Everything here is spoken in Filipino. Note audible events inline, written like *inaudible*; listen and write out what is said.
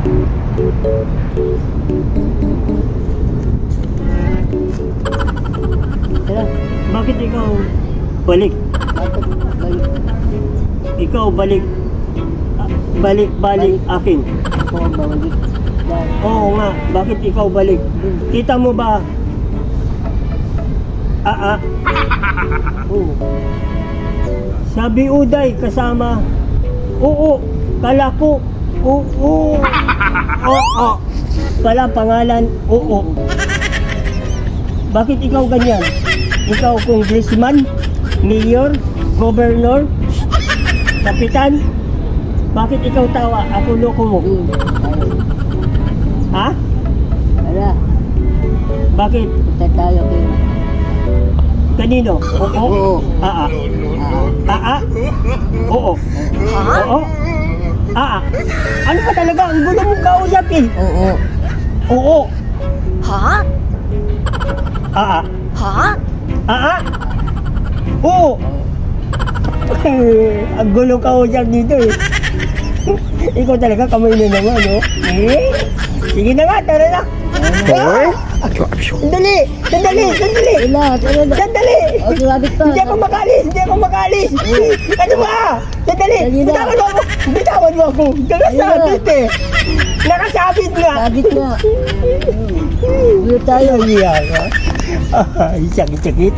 Tara, Bakit ikaw balik? bakit balik Ikaw balik. Ah, Balik, balik akin. bawalik? Dahil Oo nga, bakit ikaw balik? Kita mo ba? Ah, ah. Oo. Sabi Uday kasama. Oo, kala ko. Oo. Oo. Pala pangalan. Oo. Bakit ikaw ganyan? Ikaw congressman, mayor, governor, kapitan? Bakit ikaw tawa? Ako loko mo. Hmm. Ha? Tara, Bakit? punta tayo kay Kanino? Oo. Oo. Ah, ah. Ah, Ah, ah. Oo. Oo. Ah, ah. Ano ka talaga? Ang gulo mong kausap eh. Oo. Oo. Ha? Ah, ah. Ha? Ah, ah. Oo. *laughs* Ang gulo kausap dito eh. Ikaw talaga kamay na naman, no? Eh? Sige na nga, tara na. Ah! Sandali! Sandali! Sandali! Sandali! O, sumabit pa. Hindi ako makalis! Hindi ako makalis! Ano ba? Sandali! Bitawan mo ako! Bitawan mo ako! Nakasabit eh! Nakasabit nga! Sabit na. Uwi tayo. Iya ka. Ah, sakit-sakit.